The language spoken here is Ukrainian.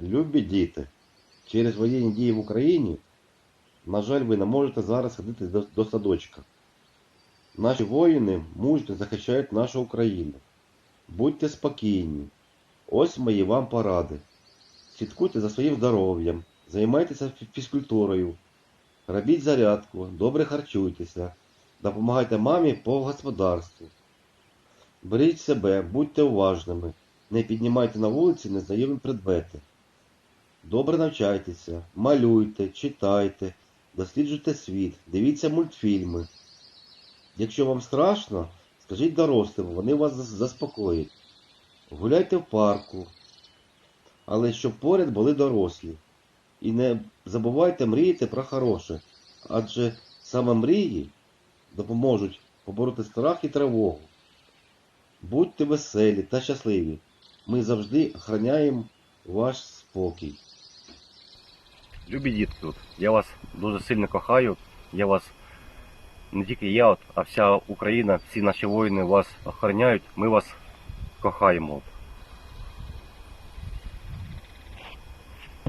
Любі діти, через воєнні дії в Україні, на жаль, ви не можете зараз ходити до, до садочка. Наші воїни мужньо захищають нашу Україну. Будьте спокійні. Ось мої вам поради. Слідкуйте за своїм здоров'ям, займайтеся фізкультурою, робіть зарядку, добре харчуйтеся, допомагайте мамі по господарству. Беріть себе, будьте уважними, не піднімайте на вулиці незнайомі предмети. Добре навчайтеся, малюйте, читайте, досліджуйте світ, дивіться мультфільми. Якщо вам страшно, скажіть дорослим, вони вас зас- заспокоять. Гуляйте в парку, але щоб поряд були дорослі. І не забувайте мріяти про хороше, адже саме мрії допоможуть побороти страх і тривогу. Будьте веселі та щасливі. Ми завжди охороняємо ваш спокій. Любі дітки, тут, я вас дуже сильно кохаю. Я вас не тільки я, а вся Україна, всі наші воїни вас охороняють. Ми вас кохаємо.